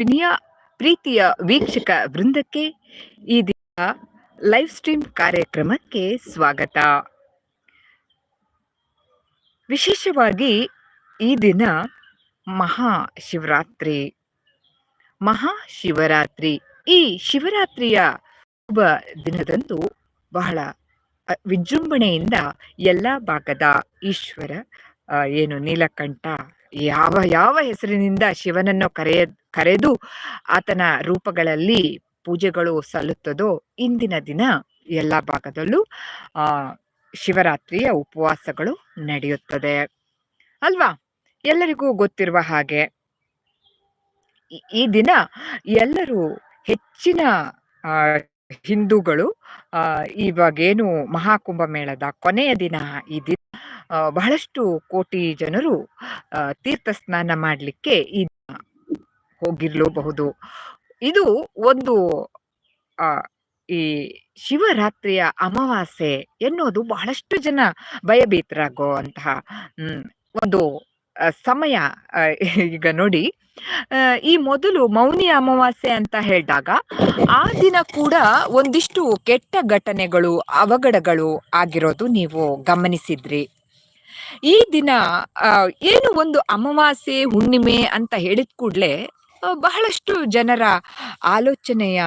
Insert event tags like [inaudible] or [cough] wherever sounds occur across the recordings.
ಪ್ರಿಯ ಪ್ರೀತಿಯ ವೀಕ್ಷಕ ವೃಂದಕ್ಕೆ ಈ ದಿನ ಲೈವ್ ಸ್ಟ್ರೀಮ್ ಕಾರ್ಯಕ್ರಮಕ್ಕೆ ಸ್ವಾಗತ. ವಿಶೇಷವಾಗಿ ಈ ದಿನ ಮಹಾ ಮಹಾಶಿವರಾತ್ರಿ ಮಹಾ ಶಿವರಾತ್ರಿ. ಈ ಶಿವರಾತ್ರಿಯ ಶುಭ ದಿನದಂದು ಬಹಳ ವಿಜೃಂಭಣೆಯಿಂದ ಎಲ್ಲ ಭಾಗದ ಈಶ್ವರ ಏನು ನೀಲಕಂಠ ಯಾವ ಯಾವ ಹೆಸರಿನಿಂದ ಶಿವನನ್ನು ಕರೆಯ, ಕರೆದು ಆತನ ರೂಪಗಳಲ್ಲಿ ಪೂಜೆಗಳು ಸಲ್ಲುತ್ತದೋ ಇಂದಿನ ದಿನ ಎಲ್ಲ ಭಾಗದಲ್ಲೂ ಆ ಶಿವರಾತ್ರಿಯ ಉಪವಾಸಗಳು ನಡೆಯುತ್ತದೆ. ಅಲ್ವಾ? ಎಲ್ಲರಿಗೂ ಗೊತ್ತಿರುವ ಹಾಗೆ ಈ- ದಿನ ಎಲ್ಲರೂ ಹೆಚ್ಚಿನ ಹಿಂದೂಗಳು ಇವಾಗೇನು ಮಹಾಕುಂಭ ಮೇಳದ ಕೊನೆಯ ದಿನ ಈ ದಿನ ಬಹಳಷ್ಟು ಕೋಟಿ ಜನರು ತೀರ್ಥ ಸ್ನಾನ ಮಾಡಲಿಕ್ಕೆ ಈ ಹೋಗಿರ್ಲೂಬಹುದು. ಇದು ಒಂದು ಈ ಶಿವರಾತ್ರಿಯ ಅಮಾವಾಸ್ಯೆ ಎನ್ನುವುದು ಬಹಳಷ್ಟು ಜನ ಭಯಭೀತರಾಗೋ ಅಂತಹ ಹ್ಮ್, ಒಂದು ಸಮಯ ಈಗ ನೋಡಿ. ಈ ಮೊದಲು ಮೌನಿ ಅಮಾವಾಸ್ಯೆ ಅಂತ ಹೇಳಿದಾಗ ಆ ದಿನ ಕೂಡ ಒಂದಿಷ್ಟು ಕೆಟ್ಟ ಘಟನೆಗಳು ಅವಘಡಗಳು ಆಗಿರೋದು ನೀವು ಗಮನಿಸಿದ್ರಿ. ಈ ದಿನ ಏನು ಒಂದು ಅಮಾವಾಸ್ಯೆ, ಹುಣ್ಣಿಮೆ ಅಂತ ಹೇಳಿದ ಕೂಡಲೇ ಬಹಳಷ್ಟು ಜನರ ಆಲೋಚನೆಯ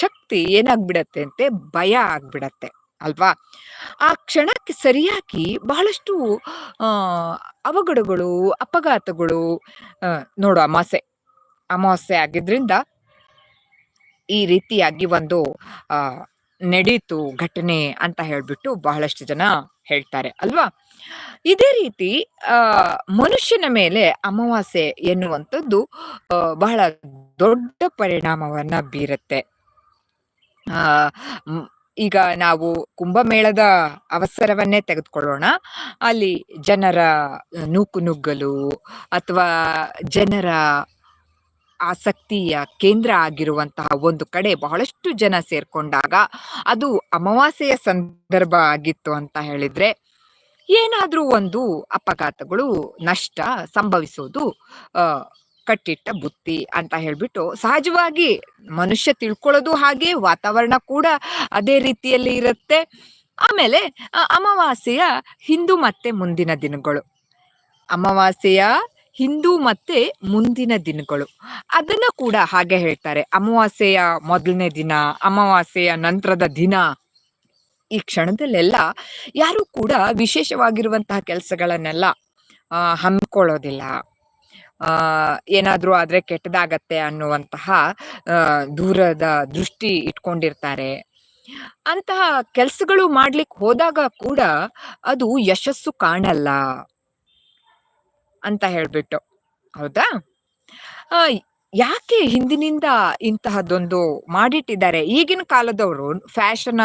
ಶಕ್ತಿ ಏನಾಗ್ಬಿಡತ್ತೆ ಅಂತೆ, ಭಯ ಆಗ್ಬಿಡತ್ತೆ, ಅಲ್ವಾ? ಆ ಕ್ಷಣಕ್ಕೆ ಸರಿಯಾಗಿ ಬಹಳಷ್ಟು ಅವಘಡಗಳು, ಅಪಘಾತಗಳು ನೋಡು ಅಮಾಸೆ ಅಮಾವಾಸ್ಯೆ ಆಗಿದ್ರಿಂದ ಈ ರೀತಿಯಾಗಿ ಒಂದು ನಡೀತು ಘಟನೆ ಅಂತ ಹೇಳ್ಬಿಟ್ಟು ಬಹಳಷ್ಟು ಜನ ಹೇಳ್ತಾರೆ, ಅಲ್ವಾ? ಇದೇ ರೀತಿ, ಆ, ಮನುಷ್ಯನ ಮೇಲೆ ಅಮಾವಾಸ್ಯೆ ಎನ್ನುವಂಥದ್ದು ಬಹಳ ದೊಡ್ಡ ಪರಿಣಾಮವನ್ನ ಬೀರುತ್ತೆ. ಆ ಈಗ ನಾವು ಕುಂಭಮೇಳದ ಅವಸರವನ್ನೇ ತೆಗೆದುಕೊಳ್ಳೋಣ. ಅಲ್ಲಿ ಜನರ ನೂಕು ನುಗ್ಗಲು ಅಥವಾ ಜನರ ಆಸಕ್ತಿಯ ಕೇಂದ್ರ ಆಗಿರುವಂತಹ ಒಂದು ಕಡೆ ಬಹಳಷ್ಟು ಜನ ಸೇರ್ಕೊಂಡಾಗ ಅದು ಅಮಾವಾಸ್ಯೆಯ ಸಂದರ್ಭ ಆಗಿತ್ತು ಅಂತ ಹೇಳಿದ್ರೆ ಏನಾದ್ರೂ ಒಂದು ಅಪಘಾತಗಳು ನಷ್ಟ ಸಂಭವಿಸೋದು ಕಟ್ಟಿಟ್ಟ ಬುತ್ತಿ ಅಂತ ಹೇಳ್ಬಿಟ್ಟು ಸಹಜವಾಗಿ ಮನುಷ್ಯ ತಿಳ್ಕೊಳ್ಳೋದು ಹಾಗೆ, ವಾತಾವರಣ ಕೂಡ ಅದೇ ರೀತಿಯಲ್ಲಿ ಇರುತ್ತೆ. ಆಮೇಲೆ ಅಮಾವಾಸ್ಯೆಯ ಹಿಂದೂ ಮತ್ತೆ ಮುಂದಿನ ದಿನಗಳು. ಅಮಾವಾಸ್ಯೆಯ ಹಿಂದೂ ಮತ್ತೆ ಮುಂದಿನ ದಿನಗಳು. ಅದನ್ನ ಕೂಡ ಹಾಗೆ ಹೇಳ್ತಾರೆ. ಅಮಾವಾಸ್ಯೆಯ ಮೊದಲನೇ ದಿನ, ಅಮಾವಾಸ್ಯೆಯ ನಂತರದ ದಿನ. ಈ ಕ್ಷಣದಲ್ಲೆಲ್ಲ ಯಾರು ಕೂಡ ವಿಶೇಷವಾಗಿರುವಂತಹ ಕೆಲಸಗಳನ್ನೆಲ್ಲ ಹಮ್ಮಿಕೊಳ್ಳೋದಿಲ್ಲ. ಏನಾದ್ರೂ ಆದ್ರೆ ಕೆಟ್ಟದಾಗತ್ತೆ ಅನ್ನುವಂತಹ ದೂರದ ದೃಷ್ಟಿ ಇಟ್ಕೊಂಡಿರ್ತಾರೆ. ಅಂತಹ ಕೆಲಸಗಳು ಮಾಡ್ಲಿಕ್ಕೆ ಹೋದಾಗ ಕೂಡ ಅದು ಯಶಸ್ಸು ಕಾಣಲ್ಲ ಅಂತ ಹೇಳ್ಬಿಟ್ಟು. ಹೌದಾ? ಯಾಕೆ ಹಿಂದಿನಿಂದ ಇಂತಹದ್ದೊಂದು ಮಾಡಿಟ್ಟಿದ್ದಾರೆ? ಈಗಿನ ಕಾಲದವರು ಫ್ಯಾಷನ್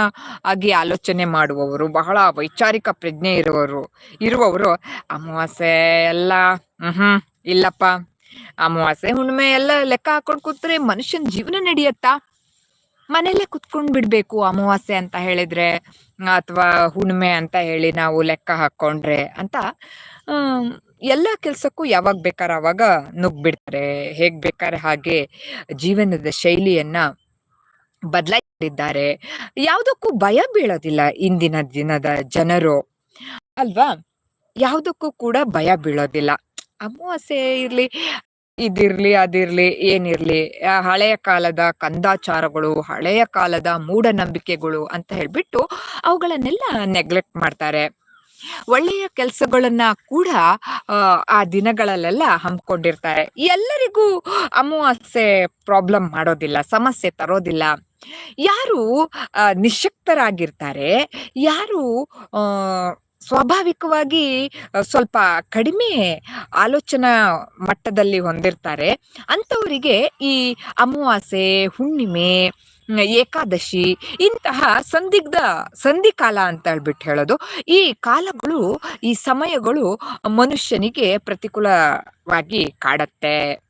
ಆಗಿ ಆಲೋಚನೆ ಮಾಡುವವರು, ಬಹಳ ವೈಚಾರಿಕ ಪ್ರಜ್ಞೆ ಇರುವವರು ಇರುವವರು, ಅಮಾವಾಸ್ಯೆ ಎಲ್ಲ ಹ್ಮ್ ಇಲ್ಲಪ್ಪ. ಅಮಾವಾಸ್ಯೆ ಹುಣ್ಣಿಮೆ ಎಲ್ಲ ಲೆಕ್ಕ ಹಾಕೊಂಡು ಕೂತ್ರೆ ಮನುಷ್ಯನ ಜೀವನ ನಡೆಯತ್ತಾ? ಮನೆಯಲ್ಲೇ ಕುತ್ಕೊಂಡ್ ಬಿಡ್ಬೇಕು ಅಮಾವಾಸ್ಯೆ ಅಂತ ಹೇಳಿದ್ರೆ, ಅಥವಾ ಹುಣ್ಣಿಮೆ ಅಂತ ಹೇಳಿ ನಾವು ಲೆಕ್ಕ ಹಾಕೊಂಡ್ರೆ ಅಂತ ಎಲ್ಲ ಕೆಲಸಕ್ಕೂ ಯಾವಾಗ ಬೇಕಾದ್ರೆ ಅವಾಗ ನುಗ್ಬಿಡ್ತಾರೆ. ಹೇಗ್ ಬೇಕಾದ್ರೆ ಹಾಗೆ ಜೀವನದ ಶೈಲಿಯನ್ನ ಬದಲಾಯಿಸಿದ್ದಾರೆ ಯಾವುದಕ್ಕೂ ಭಯ ಬೀಳೋದಿಲ್ಲ ಇಂದಿನ ದಿನದ ಜನರು. ಅಲ್ವಾ? ಯಾವುದಕ್ಕೂ ಕೂಡ ಭಯ ಬೀಳೋದಿಲ್ಲ. ಅಮಾವಾಸ್ಯೆ ಇರ್ಲಿ, ಇದಿರ್ಲಿ, ಅದಿರ್ಲಿ, ಏನಿರ್ಲಿ ಹಳೆಯ ಕಾಲದ ಕಂದಾಚಾರಗಳು, ಹಳೆಯ ಕಾಲದ ಮೂಢನಂಬಿಕೆಗಳು ಅಂತ ಹೇಳ್ಬಿಟ್ಟು ಅವುಗಳನ್ನೆಲ್ಲ ನೆಗ್ಲೆಕ್ಟ್ ಮಾಡ್ತಾರೆ. ಒಳ್ಳೆಯ ಕೆಲಸಗಳನ್ನ ಕೂಡ ಆ, ದಿನಗಳಲ್ಲೆಲ್ಲ ಹಮ್ಮಿಕೊಂಡಿರ್ತಾರೆ. ಎಲ್ಲರಿಗೂ ಅಮಾವಾಸ್ಯೆ ಪ್ರಾಬ್ಲಮ್ ಮಾಡೋದಿಲ್ಲ ಸಮಸ್ಯೆ ತರೋದಿಲ್ಲ. ಯಾರು ನಿಶಕ್ತರಾಗಿರ್ತಾರೆ ಯಾರು ಸ್ವಾಭಾವಿಕವಾಗಿ ಸ್ವಲ್ಪ ಕಡಿಮೆ ಆಲೋಚನಾ ಮಟ್ಟದಲ್ಲಿ ಹೊಂದಿರ್ತಾರೆ. ಅಂಥವರಿಗೆ ಈ ಅಮಾವಾಸ್ಯೆ ಹುಣ್ಣಿಮೆ ಏಕಾದಶಿ ಇಂತಹ ಸಂದಿಗ್ಧ ಸಂಧಿ ಕಾಲ ಅಂತ ಹೇಳ್ಬಿಟ್ಟು ಹೇಳೋದು. ಈ ಕಾಲಗಳು, ಈ ಸಮಯಗಳು ಮನುಷ್ಯನಿಗೆ ಪ್ರತಿಕೂಲವಾಗಿ ಕಾಡತ್ತೆ.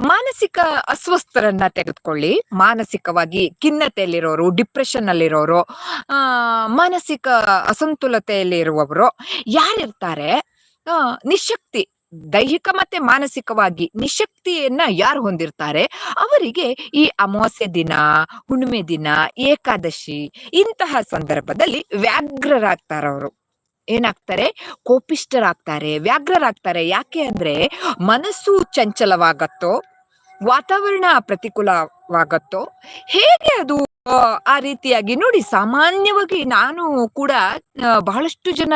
ಮಾನಸಿಕ ಅಸ್ವಸ್ಥರನ್ನ ತೆಗೆದುಕೊಳ್ಳಿ. ಮಾನಸಿಕವಾಗಿ ಖಿನ್ನತೆಯಲ್ಲಿರೋರು ಡಿಪ್ರೆಷನ್ ಅಲ್ಲಿರೋರು ಮಾನಸಿಕ ಅಸಂತುಲತೆಯಲ್ಲಿ ಇರುವವರು ಯಾರಿರ್ತಾರೆ ನಿಶಕ್ತಿ. ದೈಹಿಕ ಮತ್ತೆ ಮಾನಸಿಕವಾಗಿ ನಿಶಕ್ತಿಯನ್ನ ಯಾರು ಹೊಂದಿರ್ತಾರೆ? ಅವರಿಗೆ ಈ ಅಮಾವಾಸ್ಯ ದಿನ, ಹುಣ್ಣಿಮೆ ದಿನ, ಏಕಾದಶಿ ಇಂತಹ ಸಂದರ್ಭದಲ್ಲಿ ವ್ಯಾಘ್ರರಾಗ್ತಾರವರು ಏನಾಗ್ತಾರೆ? ಕೋಪಿಷ್ಟರಾಗ್ತಾರೆ ವ್ಯಾಘ್ರರಾಗ್ತಾರೆ. ಯಾಕೆ ಅಂದ್ರೆ ಮನಸ್ಸು ಚಂಚಲವಾಗತ್ತೋ, ವಾತಾವರಣ ಪ್ರತಿಕೂಲವಾಗತ್ತೋ ಹೇಗೆ ಅದು ಆ, ರೀತಿಯಾಗಿ ನೋಡಿ ಸಾಮಾನ್ಯವಾಗಿ ನಾನು ಕೂಡ ಬಹಳಷ್ಟು ಜನ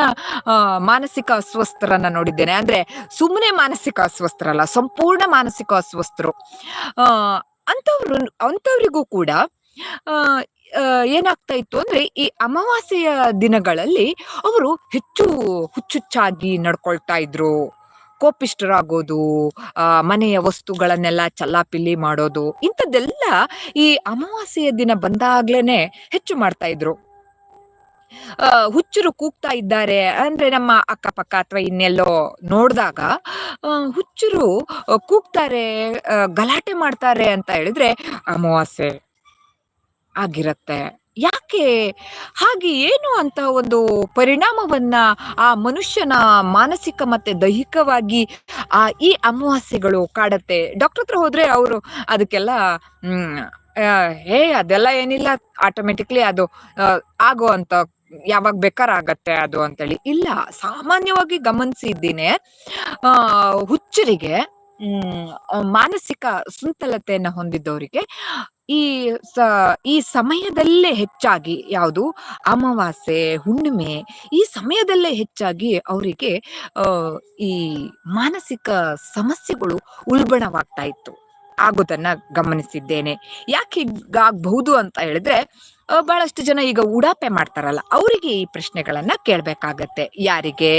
ಮಾನಸಿಕ ಅಸ್ವಸ್ಥರನ್ನ ನೋಡಿದ್ದೇನೆ. ಅಂದ್ರೆ ಸುಮ್ಮನೆ ಮಾನಸಿಕ ಅಸ್ವಸ್ಥರಲ್ಲ ಸಂಪೂರ್ಣ ಮಾನಸಿಕ ಅಸ್ವಸ್ಥರು. ಆ ಅಂಥವ್ರು ಅಂಥವ್ರಿಗೂ ಕೂಡ ಏನಾಗ್ತಾ ಇತ್ತು ಅಂದ್ರೆ ಈ ಅಮಾವಾಸ್ಯೆಯ ದಿನಗಳಲ್ಲಿ ಅವರು ಹೆಚ್ಚು ಹುಚ್ಚುಚ್ಚಾಗಿ ನಡ್ಕೊಳ್ತಾ ಇದ್ರು. ಕೋಪಿಷ್ಠರಾಗೋದು, ಆ, ಮನೆಯ ವಸ್ತುಗಳನ್ನೆಲ್ಲ ಚಲ್ಲಾಪಿಲ್ಲಿ ಮಾಡೋದು, ಇಂಥದ್ದೆಲ್ಲ ಈ ಅಮಾವಾಸ್ಯೆಯ ದಿನ ಬಂದಾಗ್ಲೇನೆ ಹೆಚ್ಚು ಮಾಡ್ತಾ ಇದ್ರು. ಹುಚ್ಚರು ಕೂಗ್ತಾ ಇದ್ದಾರೆ, ಅಂದ್ರೆ ನಮ್ಮ ಅಕ್ಕಪಕ್ಕ ಅಥವಾ ಇನ್ನೆಲ್ಲೋ ನೋಡಿದಾಗ ಹುಚ್ಚರು ಕೂಗ್ತಾರೆ ಗಲಾಟೆ ಮಾಡ್ತಾರೆ ಅಂತ ಹೇಳಿದ್ರೆ ಅಮಾವಾಸ್ಯೆ ಆಗಿರತ್ತೆ. ಯಾಕೆ? ಹಾಗೆ ಏನು ಅಂತ ಒಂದು ಪರಿಣಾಮವನ್ನ ಆ ಮನುಷ್ಯನ ಮಾನಸಿಕ ಮತ್ತೆ ದೈಹಿಕವಾಗಿ ಆ ಈ ಅಮಾವಾಸ್ಯೆಗಳು ಕಾಡತ್ತೆ. ಡಾಕ್ಟರ್ ಹತ್ರ ಹೋದ್ರೆ ಅವರು ಅದಕ್ಕೆಲ್ಲ ಹೇ ಅದೆಲ್ಲ ಏನಿಲ್ಲ ಆಟೋಮೆಟಿಕ್ಲಿ ಅದು ಆಗೋ ಅಂತ ಯಾವಾಗ ಬೇಕಾರ ಆಗತ್ತೆ ಅದು ಅಂತೇಳಿ. ಇಲ್ಲ, ಸಾಮಾನ್ಯವಾಗಿ ಗಮನಿಸಿದ್ದೀನಿ, ಆ, ಹುಚ್ಚರಿಗೆ ಮಾನಸಿಕ ಸುಂತಲತೆಯನ್ನು ಹೊಂದಿದ್ದವರಿಗೆ ಈ ಈ ಸಮಯದಲ್ಲೇ ಹೆಚ್ಚಾಗಿ ಯಾವುದು? ಅಮಾವಾಸ್ಯೆ, ಹುಣ್ಣಿಮೆ ಈ ಸಮಯದಲ್ಲೇ ಹೆಚ್ಚಾಗಿ ಅವರಿಗೆ ಈ ಮಾನಸಿಕ ಸಮಸ್ಯೆಗಳು ಉಲ್ಬಣವಾಗ್ತಾ ಇತ್ತು. ಆಗೋದನ್ನ ಗಮನಿಸಿದ್ದೇನೆ. ಯಾಕೆ ಹೀಗಾಗಬಹುದು ಅಂತ ಹೇಳಿದ್ರೆ ಬಹಳಷ್ಟು ಜನ ಈಗ ಉಡಾಪೆ ಮಾಡ್ತಾರಲ್ಲ, ಅವರಿಗೆ ಈ ಪ್ರಶ್ನೆಗಳನ್ನ ಕೇಳ್ಬೇಕಾಗತ್ತೆ. ಯಾರಿಗೆ?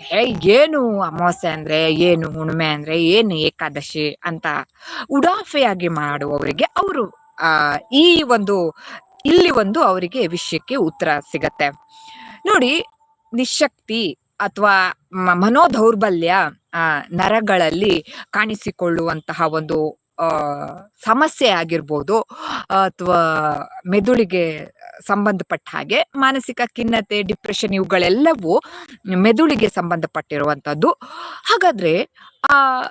ಹೇ ಏನು ಅಮಾವಾಸ್ಯೆ ಅಂದ್ರೆ, ಏನು ಹುಣ್ಣಿಮೆ ಅಂದ್ರೆ, ಏನು ಏಕಾದಶಿ ಅಂತ ಉಡಾಫೆಯಾಗಿ ಮಾಡುವವರಿಗೆ ಅವರು, ಆ, ಈ ಒಂದು, ಇಲ್ಲಿ ಒಂದು ಅವರಿಗೆ ವಿಷಯಕ್ಕೆ ಉತ್ತರ ಸಿಗತ್ತೆ. ನೋಡಿ, ನಿಶಕ್ತಿ ಅಥವಾ ಮನೋದೌರ್ಬಲ್ಯ ನರಗಳಲ್ಲಿ ಕಾಣಿಸಿಕೊಳ್ಳುವಂತಹ ಒಂದು ಸಮಸ್ಯೆ ಆಗಿರ್ಬೋದು ಅಥವಾ ಮೆದುಳಿಗೆ ಸಂಬಂಧಪಟ್ಟ ಹಾಗೆ ಮಾನಸಿಕ ಖಿನ್ನತೆ, ಡಿಪ್ರೆಷನ್ ಇವುಗಳೆಲ್ಲವೂ ಮೆದುಳಿಗೆ ಸಂಬಂಧಪಟ್ಟಿರುವಂಥದ್ದು. ಹಾಗಾದ್ರೆ, ಆ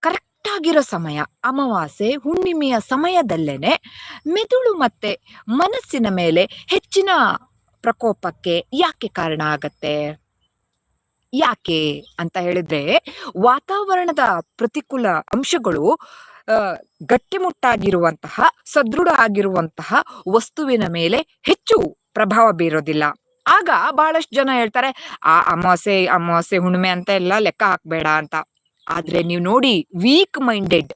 ಕರೆಕ್ಟ್ ಆಗಿರೋ ಸಮಯ, ಅಮಾವಾಸ್ಯೆ, ಹುಣ್ಣಿಮೆಯ ಸಮಯದಲ್ಲೇನೆ ಮೆದುಳು ಮತ್ತೆ ಮನಸ್ಸಿನ ಮೇಲೆ ಹೆಚ್ಚಿನ ಪ್ರಕೋಪಕ್ಕೆ ಯಾಕೆ ಕಾರಣ ಆಗತ್ತೆ? ಯಾಕೆ ಅಂತ ಹೇಳಿದ್ರೆ, ವಾತಾವರಣದ ಪ್ರತಿಕೂಲ ಅಂಶಗಳು ಗಟ್ಟಿಮುಟ್ಟಾಗಿರುವಂತಹ ಸದೃಢ ಆಗಿರುವಂತಹ ವಸ್ತುವಿನ ಮೇಲೆ ಹೆಚ್ಚು ಪ್ರಭಾವ ಬೀರೋದಿಲ್ಲ. ಆಗ ಬಹಳಷ್ಟು ಜನ ಹೇಳ್ತಾರೆ, ಆ ಅಮಾವಾಸ್ಯೆ ಅಮಾವಾಸ್ಯೆ ಹುಣ್ಣಿಮೆ ಅಂತ ಎಲ್ಲ ಲೆಕ್ಕ ಹಾಕ್ಬೇಡ ಅಂತ. ಆದ್ರೆ ನೀವು ನೋಡಿ ವೀಕ್ ಮೈಂಡೆಡ್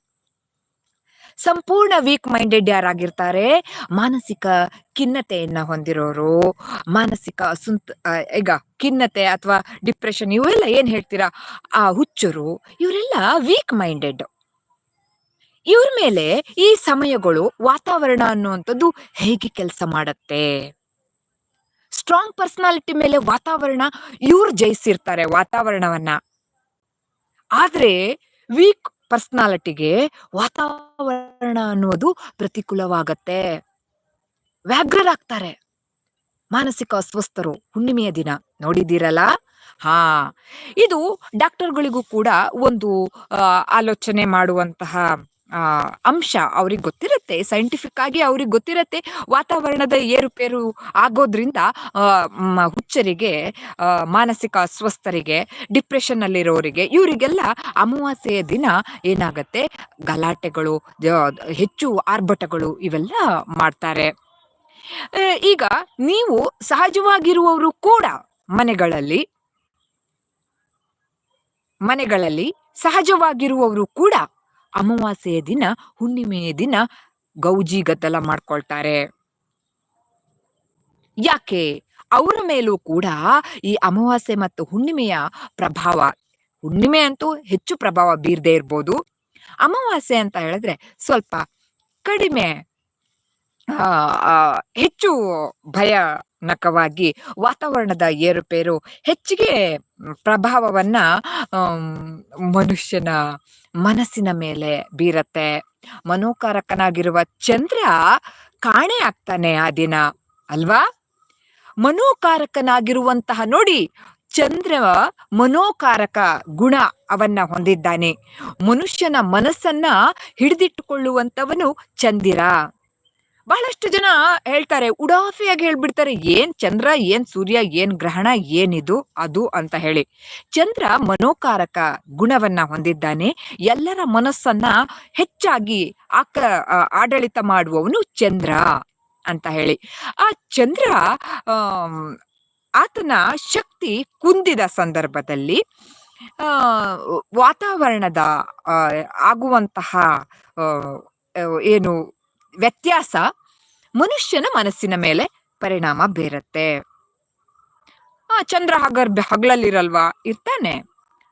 ಸಂಪೂರ್ಣ ವೀಕ್ ಮೈಂಡೆಡ್ ಯಾರಾಗಿರ್ತಾರೆ? ಮಾನಸಿಕ ಖಿನ್ನತೆಯನ್ನ ಹೊಂದಿರೋರು, ಮಾನಸಿಕ ಅಸುಂತ ಈಗ ಖಿನ್ನತೆ ಅಥವಾ ಡಿಪ್ರೆಷನ್ ಇವೆಲ್ಲ ಏನ್ ಹೇಳ್ತೀರಾ? ಆ ಹುಚ್ಚರು, ಇವರೆಲ್ಲ ವೀಕ್ ಮೈಂಡೆಡ್ ಇವ್ರ ಮೇಲೆ ಈ ಸಮಯಗಳು ವಾತಾವರಣ ಅನ್ನುವಂಥದ್ದು ಹೇಗೆ ಕೆಲಸ ಮಾಡತ್ತೆ? ಸ್ಟ್ರಾಂಗ್ ಪರ್ಸನಾಲಿಟಿ ಮೇಲೆ ವಾತಾವರಣ, ಇವ್ರು ಜಯಿಸಿರ್ತಾರೆ ವಾತಾವರಣವನ್ನ. ಆದ್ರೆ ವೀಕ್ ಪರ್ಸನಾಲಿಟಿಗೆ ವಾತಾವರಣ ಅನ್ನೋದು ಪ್ರತಿಕೂಲವಾಗತ್ತೆ. ವ್ಯಾಘ್ರರಾಗ್ತಾರೆ. ಮಾನಸಿಕ ಅಸ್ವಸ್ಥರು, ಹುಣ್ಣಿಮೆಯ ದಿನ. ನೋಡಿದ್ದೀರಲ್ಲ? ಹಾ. ಇದು ಡಾಕ್ಟರ್ಗಳಿಗೂ ಕೂಡ ಒಂದು ಆಲೋಚನೆ ಮಾಡುವಂತಹ ಅಂಶ ಅವ್ರಿಗೆ ಗೊತ್ತಿರುತ್ತೆ ಸೈಂಟಿಫಿಕ್ ಆಗಿ ಅವ್ರಿಗೆ ಗೊತ್ತಿರುತ್ತೆ, ವಾತಾವರಣದ ಏರುಪೇರು ಆಗೋದ್ರಿಂದ ಹುಚ್ಚರಿಗೆ ಮಾನಸಿಕ ಅಸ್ವಸ್ಥರಿಗೆ ಡಿಪ್ರೆಷನ್ ಅಲ್ಲಿರೋರಿಗೆ ಇವರಿಗೆಲ್ಲ ಅಮಾವಾಸ್ಯೆಯ ದಿನ ಏನಾಗತ್ತೆ? ಗಲಾಟೆಗಳು ಹೆಚ್ಚು ಆರ್ಭಟಗಳು ಇವೆಲ್ಲ ಮಾಡ್ತಾರೆ. ಈಗ ನೀವು ಸಹಜವಾಗಿರುವವರು ಕೂಡ ಮನೆಗಳಲ್ಲಿ ಮನೆಗಳಲ್ಲಿ ಸಹಜವಾಗಿರುವವರು ಕೂಡ ಅಮಾವಾಸ್ಯೆಯ ದಿನ ಹುಣ್ಣಿಮೆಯ ದಿನ ಗೌಜಿ ಗದ್ದಲ ಮಾಡ್ಕೊಳ್ತಾರೆ. ಯಾಕೆ? ಅವರ ಮೇಲೂ ಕೂಡ ಈ ಅಮಾವಾಸ್ಯೆ ಮತ್ತು ಹುಣ್ಣಿಮೆಯ ಪ್ರಭಾವ ಹುಣ್ಣಿಮೆ ಅಂತೂ ಹೆಚ್ಚು ಪ್ರಭಾವ ಬೀರದೆ ಇರ್ಬೋದು. ಅಮಾವಾಸ್ಯೆ ಅಂತ ಹೇಳಿದ್ರೆ ಸ್ವಲ್ಪ ಕಡಿಮೆ ಆ, ಆ, ಭಯಾನಕವಾಗಿ ವಾತಾವರಣದ ಏರುಪೇರು ಹೆಚ್ಚಿಗೆ ಪ್ರಭಾವವನ್ನ ಮನುಷ್ಯನ ಮನಸ್ಸಿನ ಮೇಲೆ ಬೀರತ್ತೆ. ಮನೋಕಾರಕನಾಗಿರುವ ಚಂದ್ರ ಕಾಣೆ ಆಗ್ತಾನೆ ಆ ದಿನ, ಅಲ್ವಾ? ಮನೋಕಾರಕನಾಗಿರುವಂತಹ ನೋಡಿ ಚಂದ್ರ ಮನೋಕಾರಕ ಗುಣ ಅವನ್ನ ಹೊಂದಿದ್ದಾನೆ. ಮನುಷ್ಯನ ಮನಸ್ಸನ್ನ ಹಿಡಿದಿಟ್ಟುಕೊಳ್ಳುವಂತವನು ಚಂದಿರ. ಬಹಳಷ್ಟು ಜನ ಹೇಳ್ತಾರೆ, ಉಡಾಫಿಯಾಗಿ ಹೇಳ್ಬಿಡ್ತಾರೆ, ಏನ್ ಚಂದ್ರ, ಏನ್ ಸೂರ್ಯ, ಏನ್ ಗ್ರಹಣ, ಏನಿದು, ಅದು ಅಂತ ಹೇಳಿ. ಚಂದ್ರ ಮನೋಕಾರಕ ಗುಣವನ್ನ ಹೊಂದಿದ್ದಾನೆ. ಎಲ್ಲರ ಮನಸ್ಸನ್ನ ಹೆಚ್ಚಾಗಿ ಆಕ ಆಡಳಿತ ಮಾಡುವವನು ಚಂದ್ರ ಅಂತ ಹೇಳಿ. ಆ ಚಂದ್ರ ಆತನ ಶಕ್ತಿ ಕುಂದಿದ ಸಂದರ್ಭದಲ್ಲಿ ವಾತಾವರಣದ ಆಗುವಂತಹ ಏನು ವ್ಯತ್ಯಾಸ ಮನುಷ್ಯನ ಮನಸ್ಸಿನ ಮೇಲೆ ಪರಿಣಾಮ ಬೀರತ್ತೆ. ಆ ಚಂದ್ರ ಹಗರ್ ಹಗಲಲ್ಲಿರಲ್ವಾ? ಇರ್ತಾನೆ.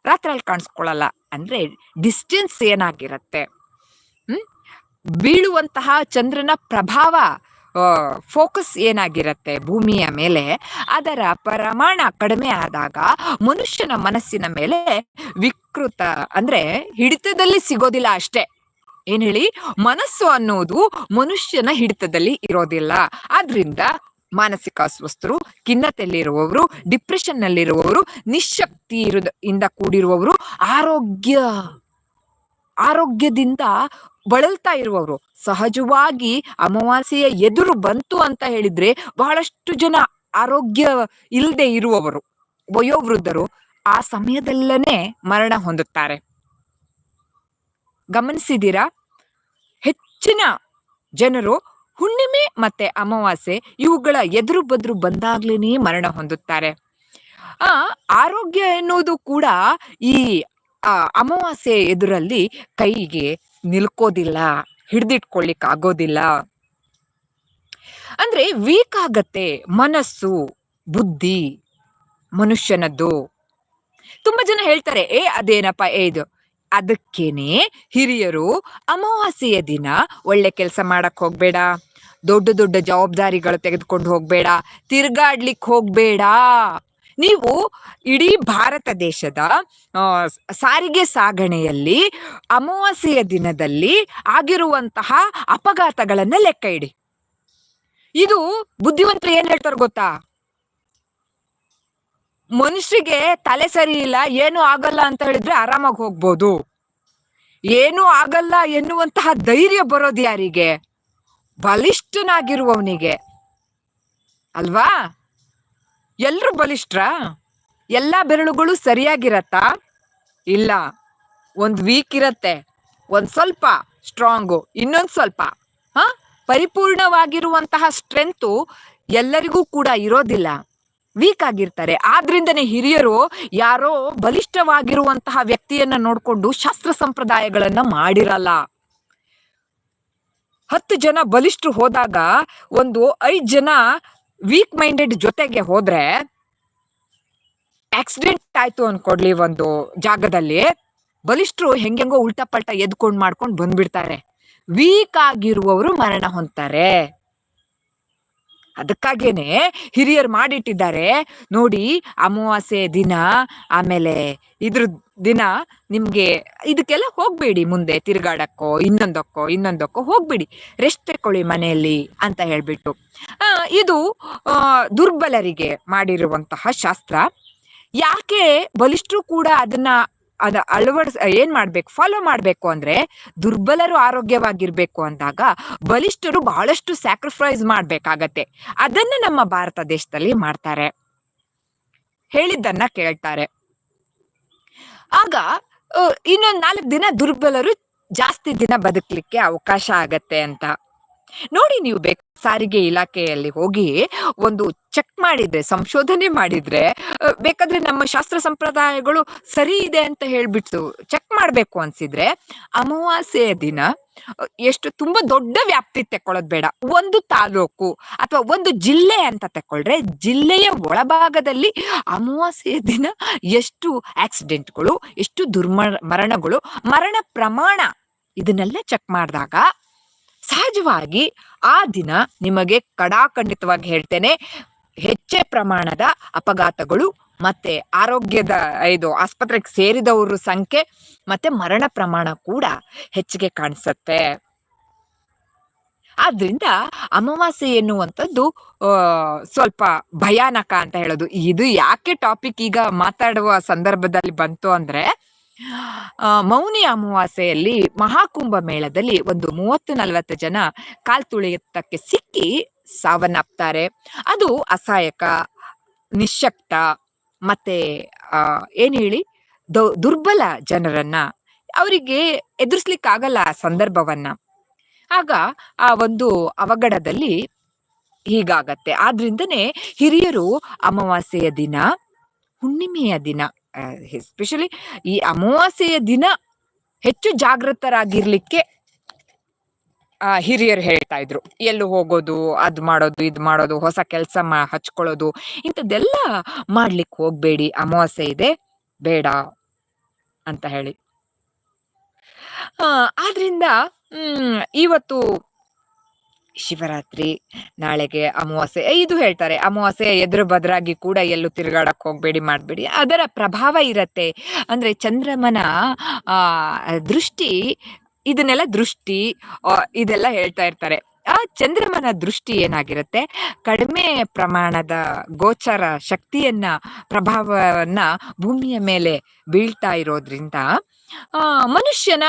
ರಾತ್ರಿಯಲ್ಲಿ ಕಾಣಿಸ್ಕೊಳ್ಳಲ್ಲ ಅಂದ್ರೆ ಡಿಸ್ಟೆನ್ಸ್ ಏನಾಗಿರತ್ತೆ. ಹ್ಮ್? ಬೀಳುವಂತಹ ಚಂದ್ರನ ಪ್ರಭಾವ ಫೋಕಸ್ ಏನಾಗಿರತ್ತೆ ಭೂಮಿಯ ಮೇಲೆ, ಅದರ ಪ್ರಮಾಣ ಕಡಿಮೆ ಆದಾಗ ಮನುಷ್ಯನ ಮನಸ್ಸಿನ ಮೇಲೆ ವಿಕೃತ, ಅಂದ್ರೆ ಹಿಡಿತದಲ್ಲಿ ಸಿಗೋದಿಲ್ಲ ಅಷ್ಟೇ. ಏನ್ ಹೇಳಿ? ಮನಸ್ಸು ಅನ್ನೋದು ಮನುಷ್ಯನ ಹಿಡಿತದಲ್ಲಿ ಇರೋದಿಲ್ಲ. ಆದ್ರಿಂದ ಮಾನಸಿಕ ಅಸ್ವಸ್ಥರು, ಖಿನ್ನತೆಯಲ್ಲಿರುವವರು ಡಿಪ್ರೆಷನ್ ನಲ್ಲಿರುವವರು ನಿಶಕ್ತಿ ಇರುದ ಇಂದ ಕೂಡಿರುವವರು, ಆರೋಗ್ಯ, ಆರೋಗ್ಯದಿಂದ ಬಳಲ್ತಾ ಇರುವವರು. ಸಹಜವಾಗಿ ಅಮಾವಾಸ್ಯೆಯ ಎದುರು ಬಂತು ಅಂತ ಹೇಳಿದ್ರೆ ಬಹಳಷ್ಟು ಜನ ಆರೋಗ್ಯ ಇಲ್ಲದೆ ಇರುವವರು. ವಯೋವೃದ್ಧರು ಆ ಸಮಯದಲ್ಲೇ ಮರಣ ಹೊಂದುತ್ತಾರೆ. ಗಮನಿಸಿದೀರಾ ಹೆಚ್ಚಿನ ಜನರು ಹುಣ್ಣಿಮೆ ಮತ್ತೆ ಅಮಾವಾಸ್ಯೆ ಇವುಗಳ ಎದುರು ಬದ್ರು ಬಂದಾಗ್ಲೇನೆ ಮರಣ ಹೊಂದುತ್ತಾರೆ. ಆ, ಆರೋಗ್ಯ ಎನ್ನುವುದು ಕೂಡ ಈ ಅಮಾವಾಸ್ಯೆ ಎದುರಲ್ಲಿ ಕೈಗೆ ನಿಲ್ಕೋದಿಲ್ಲ ಹಿಡ್ದಿಟ್ಕೊಳ್ಲಿಕ್ಕೆ ಆಗೋದಿಲ್ಲ ಅಂದ್ರೆ ವೀಕ್ ಆಗತ್ತೆ ಮನಸ್ಸು, ಬುದ್ಧಿ, ಮನುಷ್ಯನದ್ದು. ತುಂಬಾ ಜನ ಹೇಳ್ತಾರೆ, ಏ, ಅದೇನಪ್ಪ, ಏ, ಇದು ಅದಕ್ಕೇನೆ ಹಿರಿಯರು ಅಮಾವಾಸ್ಯೆಯ ದಿನ ಒಳ್ಳೆ ಕೆಲಸ ಮಾಡಕ್ ಹೋಗ್ಬೇಡ. ದೊಡ್ಡ ದೊಡ್ಡ ಜವಾಬ್ದಾರಿಗಳು ತೆಗೆದುಕೊಂಡು ಹೋಗ್ಬೇಡ. ತಿರ್ಗಾಡ್ಲಿಕ್ ಹೋಗ್ಬೇಡ. ನೀವು ಇಡೀ ಭಾರತ ದೇಶದ ಸಾರಿಗೆ ಸಾಗಣೆಯಲ್ಲಿ ಅಮಾವಾಸ್ಯೆಯ ದಿನದಲ್ಲಿ ಆಗಿರುವಂತಹ ಅಪಘಾತಗಳನ್ನ ಲೆಕ್ಕ ಇಡಿ. ಇದು ಬುದ್ಧಿವಂತರು ಏನ್ ಹೇಳ್ತಾರೆ ಗೊತ್ತಾ? ಮನುಷ್ಯರಿಗೆ ತಲೆ ಸರಿ ಇಲ್ಲ, ಏನು ಆಗಲ್ಲ ಅಂತ ಹೇಳಿದ್ರೆ ಆರಾಮಾಗಿ ಹೋಗ್ಬೋದು. ಏನು ಆಗಲ್ಲ ಎನ್ನುವಂತಹ ಧೈರ್ಯ ಬರೋದು ಯಾರಿಗೆ? ಬಲಿಷ್ಠನಾಗಿರುವವನಿಗೆ. ಅಲ್ವಾ? ಎಲ್ರು ಬಲಿಷ್ಠ ಎಲ್ಲಾ ಬೆರಳುಗಳು ಸರಿಯಾಗಿರತ್ತಾ? ಇಲ್ಲ. ಒಂದ್ ವೀಕ್ ಇರತ್ತೆ. ಒಂದ್ ಸ್ವಲ್ಪ ಸ್ಟ್ರಾಂಗು ಇನ್ನೊಂದ್ ಸ್ವಲ್ಪ, ಹ? ಪರಿಪೂರ್ಣವಾಗಿರುವಂತಹ ಸ್ಟ್ರೆಂತು ಎಲ್ಲರಿಗೂ ಕೂಡ ಇರೋದಿಲ್ಲ. ವೀಕ್ ಆಗಿರ್ತಾರೆ. ಆದ್ರಿಂದನೇ ಹಿರಿಯರು ಯಾರೋ ಬಲಿಷ್ಠವಾಗಿರುವಂತಹ ವ್ಯಕ್ತಿಯನ್ನ ನೋಡ್ಕೊಂಡು ಶಾಸ್ತ್ರ ಸಂಪ್ರದಾಯಗಳನ್ನ ಮಾಡಿರಲ್ಲ. ಹತ್ತು ಜನ ಬಲಿಷ್ಠರು ಹೋದಾಗ ಒಂದು ಐದ್ ಜನ ವೀಕ್ ಮೈಂಡೆಡ್ ಜೊತೆಗೆ ಹೋದ್ರೆ ಆಕ್ಸಿಡೆಂಟ್ ಆಯ್ತು ಅನ್ಕೊಡ್ಲಿ ಒಂದು ಜಾಗದಲ್ಲಿ. ಬಲಿಷ್ಠರು ಹೆಂಗೆಂಗೋ ಉಲ್ಟಾ ಪಲ್ಟಾ ಎದ್ಕೊಂಡು ಮಾಡ್ಕೊಂಡು ಬಂದ್ಬಿಡ್ತಾರೆ. ವೀಕ್ ಆಗಿರುವವರು ಮರಣ ಹೊಂತಾರೆ ಅದಕ್ಕಾಗೇನೆ ಹಿರಿಯರು ಮಾಡಿಟ್ಟಿದ್ದಾರೆ. ನೋಡಿ, ಅಮಾವಾಸ್ಯೆ ದಿನ, ಆಮೇಲೆ ಇದ್ರ ದಿನ ನಿಮ್ಗೆ ಇದಕ್ಕೆಲ್ಲ ಹೋಗ್ಬೇಡಿ ಮುಂದೆ, ತಿರುಗಾಡಕ್ಕೋ, ಇನ್ನೊಂದಕ್ಕೋ ಇನ್ನೊಂದಕ್ಕೋ ಹೋಗ್ಬೇಡಿ. ರೆಸ್ಟ್ ತಗೊಳ್ಳಿ ಮನೆಯಲ್ಲಿ ಅಂತ ಹೇಳ್ಬಿಟ್ಟು. ಇದು ದುರ್ಬಲರಿಗೆ ಮಾಡಿರುವಂತಹ ಶಾಸ್ತ್ರ. ಯಾಕೆ ಬಲಿಷ್ಠರು ಕೂಡ ಅದನ್ನ ಅದ ಅಳವಡಿಸ್, ಏನ್ ಮಾಡ್ಬೇಕು ಫಾಲೋ ಮಾಡ್ಬೇಕು ಅಂದ್ರೆ ದುರ್ಬಲರು ಆರೋಗ್ಯವಾಗಿರ್ಬೇಕು ಅಂದಾಗ ಬಲಿಷ್ಠರು ಬಹಳಷ್ಟು ಸ್ಯಾಕ್ರಿಫೈಸ್ ಮಾಡ್ಬೇಕಾಗತ್ತೆ. ಅದನ್ನ ನಮ್ಮ ಭಾರತ ದೇಶದಲ್ಲಿ ಮಾಡ್ತಾರೆ. ಹೇಳಿದ್ದನ್ನ ಕೇಳ್ತಾರೆ. ಆಗ ಇನ್ನೊಂದ್ ನಾಲ್ಕು ದಿನ ದುರ್ಬಲರು ಜಾಸ್ತಿ ದಿನ ಬದುಕಲಿಕ್ಕೆ ಅವಕಾಶ ಆಗತ್ತೆ ಅಂತ. ನೋಡಿ ನೀವು ಬೇಕು ಸಾರಿಗೆ ಇಲಾಖೆಯಲ್ಲಿ ಹೋಗಿ ಒಂದು ಚೆಕ್ ಮಾಡಿದ್ರೆ, ಸಂಶೋಧನೆ ಮಾಡಿದ್ರೆ ಬೇಕಾದ್ರೆ ನಮ್ಮ ಶಾಸ್ತ್ರ ಸಂಪ್ರದಾಯಗಳು ಸರಿ ಇದೆ ಅಂತ ಹೇಳ್ಬಿಟ್ಟು ಚೆಕ್ ಮಾಡ್ಬೇಕು ಅನ್ಸಿದ್ರೆ ಅಮಾವಾಸ್ಯೆಯ ದಿನ ಎಷ್ಟು ತುಂಬಾ ದೊಡ್ಡ ವ್ಯಾಪ್ತಿ ತೆಕ್ಕೊಳ್ಳೋದು ಬೇಡ. ಒಂದು ತಾಲೂಕು ಅಥವಾ ಒಂದು ಜಿಲ್ಲೆ ಅಂತ ತಕೊಳ್ರೆ ಜಿಲ್ಲೆಯ ಒಳಭಾಗದಲ್ಲಿ ಅಮಾವಾಸ್ಯೆಯ ದಿನ ಎಷ್ಟು ಆಕ್ಸಿಡೆಂಟ್ಗಳು ಎಷ್ಟು ದುರ್ಮ ಮರಣಗಳು, ಮರಣ ಪ್ರಮಾಣ ಇದನ್ನೆಲ್ಲ ಚೆಕ್ ಮಾಡಿದಾಗ ಸಹಜವಾಗಿ ಆ ದಿನ ನಿಮಗೆ ಕಡಾಖಂಡಿತವಾಗಿ ಹೇಳ್ತೇನೆ, ಹೆಚ್ಚೆ ಪ್ರಮಾಣದ ಅಪಘಾತಗಳು ಮತ್ತೆ ಆರೋಗ್ಯದ ಇದು ಆಸ್ಪತ್ರೆಗೆ ಸೇರಿದವರು ಸಂಖ್ಯೆ ಮತ್ತೆ ಮರಣ ಪ್ರಮಾಣ ಕೂಡ ಹೆಚ್ಚಿಗೆ ಕಾಣಿಸುತ್ತೆ. ಆದ್ರಿಂದ ಅಮಾವಾಸ್ಯೆ ಎನ್ನುವಂಥದ್ದು ಸ್ವಲ್ಪ ಭಯಾನಕ ಅಂತ ಹೇಳೋದು. ಇದು ಯಾಕೆ ಟಾಪಿಕ್ ಈಗ ಮಾತಾಡುವ ಸಂದರ್ಭದಲ್ಲಿ ಬಂತು ಅಂದ್ರೆ ಮೌನಿ ಅಮಾವಾಸ್ಯೆಯಲ್ಲಿ ಮಹಾಕುಂಭ ಮೇಳದಲ್ಲಿ ಒಂದು ಮೂವತ್ತು ನಲವತ್ತು ಜನ ಕಾಲ್ ತುಳಿಯತ್ತಕ್ಕೆ ಸಿಕ್ಕಿ ಸಾವನ್ನಪ್ತಾರೆ. ಅದು ಅಸಹಾಯಕ ನಿಶಕ್ತ ಮತ್ತೆ ಆ, ಏನ್ ಹೇಳಿ ದುರ್ಬಲ ಜನರನ್ನ ಅವರಿಗೆ ಎದುರಿಸ್ಲಿಕ್ಕಾಗಲ್ಲ ಆ ಸಂದರ್ಭವನ್ನ. ಆಗ ಆ ಒಂದು ಅವಘಡದಲ್ಲಿ ಹೀಗಾಗತ್ತೆ. ಆದ್ರಿಂದನೇ ಹಿರಿಯರು ಅಮಾವಾಸ್ಯೆಯ ದಿನ ಹುಣ್ಣಿಮೆಯ ದಿನ. ಎಸ್ಪೆಷಲಿ ಈ ಅಮಾವಾಸ್ಯೆಯ ದಿನ ಹೆಚ್ಚು ಜಾಗೃತರಾಗಿರ್ಲಿಕ್ಕೆ ಆ, ಹಿರಿಯರು ಹೇಳ್ತಾ ಇದ್ರು. ಎಲ್ಲೂ ಹೋಗೋದು ಅದ್ ಮಾಡೋದು ಇದ್ ಮಾಡೋದು ಹೊಸ ಕೆಲಸ ಹಚ್ಕೊಳ್ಳೋದು ಇಂಥದ್ದೆಲ್ಲ ಮಾಡ್ಲಿಕ್ಕೆ ಹೋಗ್ಬೇಡಿ ಅಮಾವಾಸ್ಯೆ ಇದೆ ಬೇಡ ಅಂತ ಹೇಳಿ. ಆದ್ರಿಂದ ಇವತ್ತು ಶಿವರಾತ್ರಿ, ನಾಳೆಗೆ ಅಮಾವಾಸ್ಯೆ ಇದು ಹೇಳ್ತಾರೆ. ಅಮಾವಾಸ್ಯೆ ಎದುರು ಬದರಾಗಿ ಕೂಡ ಎಲ್ಲೂ ತಿರುಗಾಡಕ್ಕೆ ಹೋಗ್ಬೇಡಿ, ಮಾಡಬೇಡಿ. ಅದರ ಪ್ರಭಾವ ಇರತ್ತೆ. ಅಂದ್ರೆ ಚಂದ್ರಮನ ದೃಷ್ಟಿ, ಇದನ್ನೆಲ್ಲ ದೃಷ್ಟಿ ಇದೆಲ್ಲ ಹೇಳ್ತಾ ಇರ್ತಾರೆ. ಆ ಚಂದ್ರಮನ ದೃಷ್ಟಿ ಏನಾಗಿರುತ್ತೆ? ಕಡಿಮೆ ಪ್ರಮಾಣದ ಗೋಚರ ಶಕ್ತಿಯನ್ನ, ಪ್ರಭಾವವನ್ನ ಭೂಮಿಯ ಮೇಲೆ ಬೀಳ್ತಾ ಇರೋದ್ರಿಂದ ಮನುಷ್ಯನ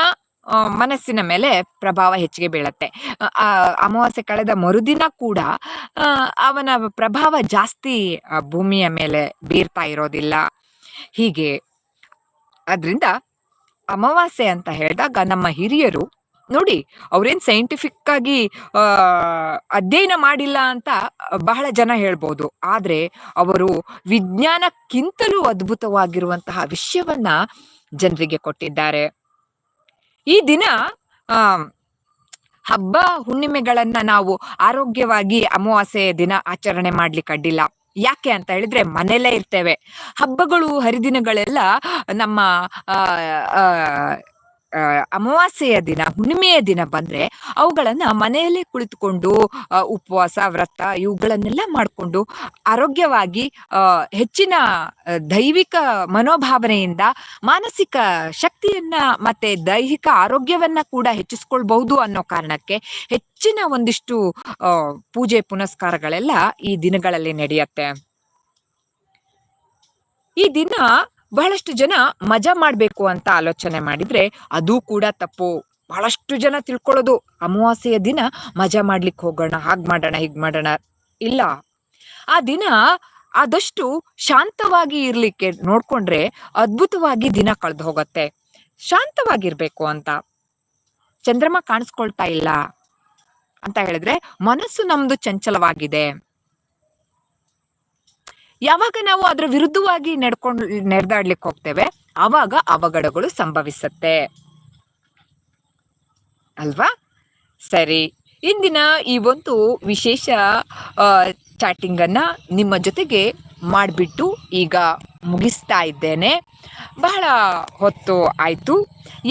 ಮನಸ್ಸಿನ ಮೇಲೆ ಪ್ರಭಾವ ಹೆಚ್ಚಿಗೆ ಬೀಳತ್ತೆ. ಆ, ಅಮಾವಾಸ್ಯೆ ಕಳೆದ ಮರುದಿನ ಕೂಡ ಅವನ ಪ್ರಭಾವ ಜಾಸ್ತಿ ಭೂಮಿಯ ಮೇಲೆ ಬೀರ್ತಾ ಇರೋದಿಲ್ಲ. ಹೀಗೆ ಅದರಿಂದ ಅಮಾವಾಸ್ಯೆ ಅಂತ ಹೇಳಿದಾಗ ನಮ್ಮ ಹಿರಿಯರು ನೋಡಿ ಅವ್ರೇನ್ ಸೈಂಟಿಫಿಕ್ ಆಗಿ ಅಧ್ಯಯನ ಮಾಡಿಲ್ಲ ಅಂತ ಬಹಳ ಜನ ಹೇಳ್ಬೋದು. ಆದ್ರೆ ಅವರು ವಿಜ್ಞಾನಕ್ಕಿಂತಲೂ ಅದ್ಭುತವಾಗಿರುವಂತಹ ವಿಷಯವನ್ನ ಜನರಿಗೆ ಕೊಟ್ಟಿದ್ದಾರೆ. ಈ ದಿನ ಹಬ್ಬ ಹುಣ್ಣಿಮೆಗಳನ್ನ ನಾವು ಆರೋಗ್ಯವಾಗಿ ಅಮಾವಾಸ್ಯೆಯ ದಿನ ಆಚರಣೆ ಮಾಡ್ಲಿಕ್ಕೆ ಅಡ್ಡಿಲ್ಲ. ಯಾಕೆ ಅಂತ ಹೇಳಿದ್ರೆ ಮನೆಯಲ್ಲೇ ಇರ್ತೇವೆ. ಹಬ್ಬಗಳು ಹರಿದಿನಗಳೆಲ್ಲ ನಮ್ಮ ಅಮಾವಾಸ್ಯೆಯ ದಿನ, ಹುಣ್ಣಿಮೆಯ ದಿನ ಬಂದ್ರೆ ಅವುಗಳನ್ನ ಮನೆಯಲ್ಲೇ ಕುಳಿತುಕೊಂಡು ಉಪವಾಸ, ವ್ರತ ಇವುಗಳನ್ನೆಲ್ಲ ಮಾಡಿಕೊಂಡು ಆರೋಗ್ಯವಾಗಿ ಹೆಚ್ಚಿನ ದೈವಿಕ ಮನೋಭಾವನೆಯಿಂದ ಮಾನಸಿಕ ಶಕ್ತಿಯನ್ನ ಮತ್ತೆ ದೈಹಿಕ ಆರೋಗ್ಯವನ್ನ ಕೂಡ ಹೆಚ್ಚಿಸ್ಕೊಳ್ಬಹುದು ಅನ್ನೋ ಕಾರಣಕ್ಕೆ ಹೆಚ್ಚಿನ ಒಂದಿಷ್ಟು ಪೂಜೆ ಪುನಸ್ಕಾರಗಳೆಲ್ಲ ಈ ದಿನಗಳಲ್ಲಿ ನಡೆಯುತ್ತೆ. ಈ ದಿನ ಬಹಳಷ್ಟು ಜನ ಮಜಾ ಮಾಡ್ಬೇಕು ಅಂತ ಆಲೋಚನೆ ಮಾಡಿದ್ರೆ ಅದು ಕೂಡ ತಪ್ಪು. ಬಹಳಷ್ಟು ಜನ ತಿಳ್ಕೊಳ್ಳೋದು, ಅಮಾವಾಸ್ಯೆಯ ದಿನ ಮಜಾ ಮಾಡ್ಲಿಕ್ಕೆ ಹೋಗೋಣ, ಹಾಗ್ ಮಾಡೋಣ, ಹೀಗ್ ಮಾಡೋಣ. ಇಲ್ಲ. ಆ ದಿನ ಆದಷ್ಟು ಶಾಂತವಾಗಿ ಇರ್ಲಿಕ್ಕೆ ನೋಡ್ಕೊಂಡ್ರೆ ಅದ್ಭುತವಾಗಿ ದಿನ ಕಳೆದು ಹೋಗತ್ತೆ. ಶಾಂತವಾಗಿರ್ಬೇಕು ಅಂತ. ಚಂದ್ರಮ ಕಾಣಿಸ್ಕೊಳ್ತಾ ಇಲ್ಲ ಅಂತ ಹೇಳಿದ್ರೆ ಮನಸ್ಸು ನಮ್ದು ಚಂಚಲವಾಗಿದೆ. ಯಾವಾಗ ನಾವು ಅದರ ವಿರುದ್ಧವಾಗಿ ನಡ್ಕೊಂಡು ನಡೆದಾಡ್ಲಿಕ್ಕೆ ಹೋಗ್ತೇವೆ, ಆವಾಗ ಅವಘಡಗಳು ಸಂಭವಿಸತ್ತೆ. ಅಲ್ವಾ? ಸರಿ. ಇಂದಿನ ಈ ಒಂದು ವಿಶೇಷ ಚಾಟಿಂಗ್ ಅನ್ನ ನಿಮ್ಮ ಜೊತೆಗೆ ಮಾಡಿಬಿಟ್ಟು ಈಗ ಮುಗಿಸ್ತಾ ಇದ್ದೇನೆ. ಬಹಳ ಹೊತ್ತು ಆಯ್ತು.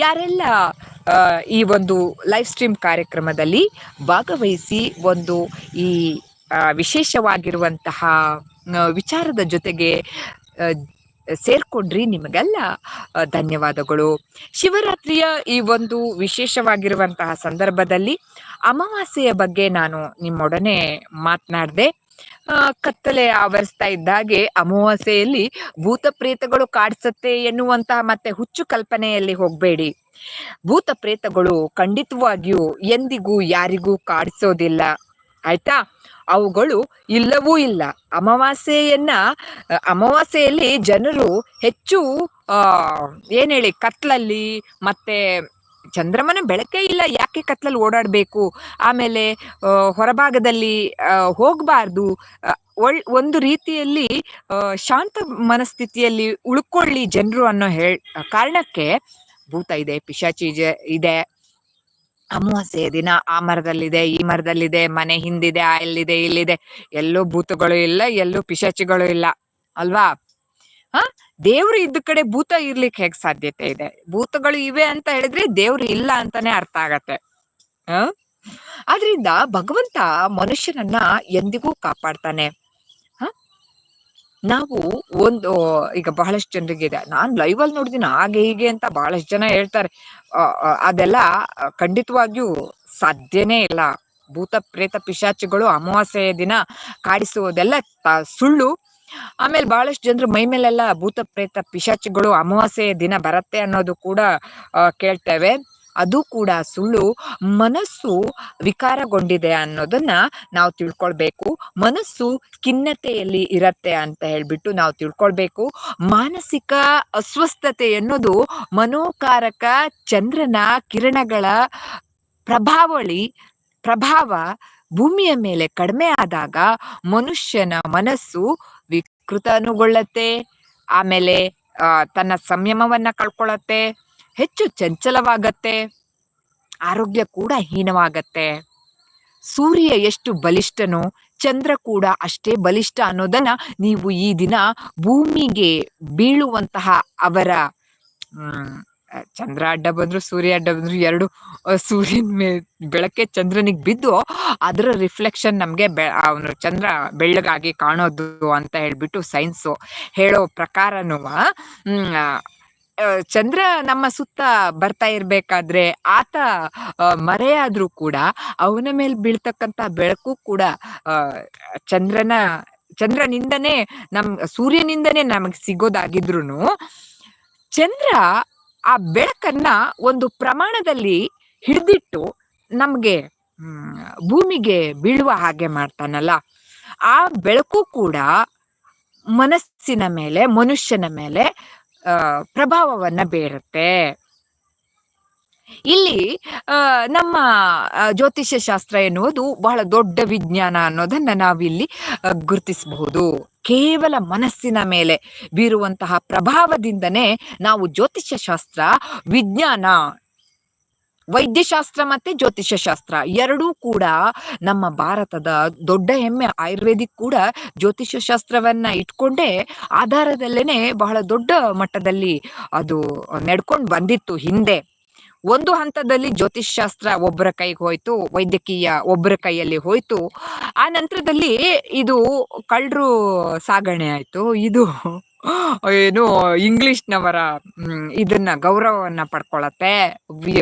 ಯಾರೆಲ್ಲ ಈ ಒಂದು ಲೈವ್ ಸ್ಟ್ರೀಮ್ ಕಾರ್ಯಕ್ರಮದಲ್ಲಿ ಭಾಗವಹಿಸಿ ಒಂದು ಈ ವಿಶೇಷವಾಗಿರುವಂತಹ ವಿಚಾರದ ಜೊತೆಗೆ ಸೇರ್ಕೊಂಡ್ರಿ ನಿಮಗೆಲ್ಲ ಧನ್ಯವಾದಗಳು. ಶಿವರಾತ್ರಿಯ ಈ ಒಂದು ವಿಶೇಷವಾಗಿರುವಂತಹ ಸಂದರ್ಭದಲ್ಲಿ ಅಮಾವಾಸ್ಯೆಯ ಬಗ್ಗೆ ನಾನು ನಿಮ್ಮೊಡನೆ ಮಾತನಾಡಿದೆ ಕತ್ತಲೆ ಆವರಿಸ್ತಾ ಇದ್ದಾಗೆ ಅಮಾವಾಸ್ಯೆಯಲ್ಲಿ ಭೂತ ಪ್ರೇತಗಳು ಕಾಡಿಸತ್ತೆ ಎನ್ನುವಂತಹ ಮತ್ತೆ ಹುಚ್ಚು ಕಲ್ಪನೆಯಲ್ಲಿ ಹೋಗಬೇಡಿ. ಭೂತ ಪ್ರೇತಗಳು ಖಂಡಿತವಾಗಿಯೂ ಎಂದಿಗೂ ಯಾರಿಗೂ ಕಾಡಿಸೋದಿಲ್ಲ. ಆಯ್ತಾ? ಅವುಗಳು ಇಲ್ಲವೂ ಇಲ್ಲ. ಅಮಾವಾಸ್ಯೆಯನ್ನ ಅಮಾವಾಸ್ಯೆಯಲ್ಲಿ ಜನರು ಹೆಚ್ಚು ಏನ್ ಹೇಳಿ ಕತ್ಲಲ್ಲಿ ಮತ್ತೆ ಚಂದ್ರಮನ ಬೆಳಕೇ ಇಲ್ಲ ಯಾಕೆ ಕತ್ಲಲ್ಲಿ ಓಡಾಡಬೇಕು? ಆಮೇಲೆ ಹೊರಭಾಗದಲ್ಲಿ ಹೋಗಬಾರ್ದು. ಒಳ್, ಒಂದು ರೀತಿಯಲ್ಲಿ ಶಾಂತ ಮನಸ್ಥಿತಿಯಲ್ಲಿ ಉಳ್ಕೊಳ್ಳಿ ಜನರು ಅನ್ನೋ ಹೇಳ್ ಕಾರಣಕ್ಕೆ ಭೂತ ಇದೆ ಪಿಶಾಚಿ ಇದೆ- ಇದೆ ಅಮಾವಾಸ್ಯೆಯ ದಿನ ಆ ಮರದಲ್ಲಿದೆ, ಈ ಮರದಲ್ಲಿದೆ, ಮನೆ ಹಿಂದಿದೆ, ಆ ಎಲ್ಲಿದೆ, ಇಲ್ಲಿದೆ. ಎಲ್ಲೂ ಭೂತಗಳು ಇಲ್ಲ, ಎಲ್ಲೂ ಪಿಶಾಚಿಗಳು ಇಲ್ಲ. ಅಲ್ವಾ? ಹ? ದೇವ್ರು ಇದ್ದ ಕಡೆ ಭೂತ ಇರ್ಲಿಕ್ಕೆ ಹೇಗ್ ಸಾಧ್ಯತೆ ಇದೆ? ಭೂತಗಳು ಇವೆ ಅಂತ ಹೇಳಿದ್ರೆ ದೇವ್ರು ಇಲ್ಲ ಅಂತಾನೆ ಅರ್ಥ ಆಗತ್ತೆ. ಹ? ಆದ್ರಿಂದ ಭಗವಂತ ಮನುಷ್ಯನನ್ನ ಎಂದಿಗೂ ಕಾಪಾಡ್ತಾನೆ. ನಾವು ಒಂದು ಈಗ ಬಹಳಷ್ಟು ಜನರಿಗೆ ಇದೆ. ನಾನ್ ಲೈವ್ ಅಲ್ಲಿ ನೋಡಿದೀನಿ, ಹಾಗೆ ಹೀಗೆ ಅಂತ ಬಹಳಷ್ಟು ಜನ ಹೇಳ್ತಾರೆ. ಅದೆಲ್ಲ ಖಂಡಿತವಾಗಿಯೂ ಸಾಧ್ಯನೇ ಇಲ್ಲ. ಭೂತ ಪ್ರೇತ ಪಿಶಾಚಿಗಳು ಅಮಾವಾಸ್ಯೆಯ ದಿನ ಕಾಡಿಸುವುದೆಲ್ಲ ಸುಳ್ಳು. ಆಮೇಲೆ ಬಹಳಷ್ಟು ಜನರು ಮೈ ಮೇಲೆಲ್ಲ ಭೂತ ಪ್ರೇತ ಪಿಶಾಚಿಗಳು ಅಮಾವಾಸ್ಯೆಯ ದಿನ ಬರುತ್ತೆ ಅನ್ನೋದು ಕೂಡ ಕೇಳ್ತೇವೆ. ಅದು ಕೂಡ ಸುಳ್ಳು. ಮನಸ್ಸು ವಿಕಾರಗೊಂಡಿದೆ ಅನ್ನೋದನ್ನ ನಾವು ತಿಳ್ಕೊಳ್ಬೇಕು. ಮನಸ್ಸು ಖಿನ್ನತೆಯಲ್ಲಿ ಇರತ್ತೆ ಅಂತ ಹೇಳ್ಬಿಟ್ಟು ನಾವು ತಿಳ್ಕೊಳ್ಬೇಕು. ಮಾನಸಿಕ ಅಸ್ವಸ್ಥತೆ ಅನ್ನೋದು ಮನೋಕಾರಕ ಚಂದ್ರನ ಕಿರಣಗಳ ಪ್ರಭಾವಳಿ, ಪ್ರಭಾವ ಭೂಮಿಯ ಮೇಲೆ ಕಡಿಮೆ ಆದಾಗ ಮನುಷ್ಯನ ಮನಸ್ಸು ವಿಕೃತ ಅನುಗೊಳ್ಳತ್ತೆ ಆಮೇಲೆ ತನ್ನ ಸಂಯಮವನ್ನ ಕಳ್ಕೊಳ್ಳತ್ತೆ ಹೆಚ್ಚು ಚಂಚಲವಾಗತ್ತೆ, ಆರೋಗ್ಯ ಕೂಡ ಹೀನವಾಗತ್ತೆ. ಸೂರ್ಯ ಎಷ್ಟು ಬಲಿಷ್ಠನೋ, ಚಂದ್ರ ಕೂಡ ಅಷ್ಟೇ ಬಲಿಷ್ಠ ಅನ್ನೋದನ್ನ ನೀವು ಈ ದಿನ ಭೂಮಿಗೆ ಬೀಳುವಂತಹ ಅವರ ಚಂದ್ರ ಅಡ್ಡ ಬಂದ್ರು, ಸೂರ್ಯ ಅಡ್ಡ ಬಂದ್ರು, ಎರಡು ಸೂರ್ಯನ ಮೇ, ಬೆಳಕೆ ಚಂದ್ರನಿಗೆ ಬಿದ್ದು, ಅದರ ರಿಫ್ಲೆಕ್ಷನ್ ನಮಗೆ ಬೆ, ಅವನು ಚಂದ್ರ ಬೆಳ್ಳಗಾಗಿ ಕಾಣೋದು ಅಂತ ಹೇಳ್ಬಿಟ್ಟು ಸೈನ್ಸು ಹೇಳೋ ಪ್ರಕಾರನೂ ಚಂದ್ರ ನಮ್ಮ ಸುತ್ತ ಬರ್ತಾ ಇರ್ಬೇಕಾದ್ರೆ ಆತ ಮರೆಯಾದ್ರೂ ಕೂಡ ಅವನ ಮೇಲೆ ಬೀಳ್ತಕ್ಕಂತ ಬೆಳಕು ಕೂಡ ಚಂದ್ರನ, ಚಂದ್ರನಿಂದನೇ ನಮ್, ಸೂರ್ಯನಿಂದನೇ ನಮಗೆ ಸಿಗೋದಾಗಿದ್ರು ಚಂದ್ರ ಆ ಬೆಳಕನ್ನ ಒಂದು ಪ್ರಮಾಣದಲ್ಲಿ ಹಿಡಿದಿಟ್ಟು ನಮ್ಗೆ ಭೂಮಿಗೆ ಬೀಳುವ ಹಾಗೆ ಮಾಡ್ತಾನಲ್ಲ. ಆ ಬೆಳಕು ಕೂಡ ಮನಸ್ಸಿನ ಮೇಲೆ, ಮನುಷ್ಯನ ಮೇಲೆ ಪ್ರಭಾವವನ್ನ ಬೀರುತ್ತೆ. ಇಲ್ಲಿ ನಮ್ಮ ಜ್ಯೋತಿಷ್ಯ ಶಾಸ್ತ್ರ ಎನ್ನುವುದು ಬಹಳ ದೊಡ್ಡ ವಿಜ್ಞಾನ ಅನ್ನೋದನ್ನ ನಾವಿಲ್ಲಿ ಗುರುತಿಸಬಹುದು. ಕೇವಲ ಮನಸ್ಸಿನ ಮೇಲೆ ಬೀರುವಂತಹ ಪ್ರಭಾವದಿಂದನೇ ನಾವು ಜ್ಯೋತಿಷ್ಯ ಶಾಸ್ತ್ರ, ವಿಜ್ಞಾನ ವೈದ್ಯಶಾಸ್ತ್ರ ಮತ್ತೆ ಜ್ಯೋತಿಷ್ಯ ಶಾಸ್ತ್ರ ಎರಡೂ ಕೂಡ ನಮ್ಮ ಭಾರತದ ದೊಡ್ಡ ಹೆಮ್ಮೆ. ಆಯುರ್ವೇದಿಕ್ ಕೂಡ ಜ್ಯೋತಿಷ್ಯ ಶಾಸ್ತ್ರವನ್ನ ಇಟ್ಕೊಂಡೇ ಆಧಾರದಲ್ಲೇನೆ ಬಹಳ ದೊಡ್ಡ ಮಟ್ಟದಲ್ಲಿ ಅದು ನಡ್ಕೊಂಡು ಬಂದಿತ್ತು ಹಿಂದೆ. ಒಂದು ಹಂತದಲ್ಲಿ ಜ್ಯೋತಿಷ್ ಶಾಸ್ತ್ರ ಒಬ್ಬರ ಕೈಗೆ ಹೋಯ್ತು, ವೈದ್ಯಕೀಯ ಒಬ್ಬರ ಕೈಯಲ್ಲಿ ಹೋಯ್ತು. ಆ ನಂತರದಲ್ಲಿ ಇದು ಕಳ್ಳರು ಸಾಗಣೆ ಆಯ್ತು. ಇದು ಏನು ಇಂಗ್ಲಿಷ್ನವರ ಇದನ್ನ ಗೌರವವನ್ನ ಪಡ್ಕೊಳತ್ತೆ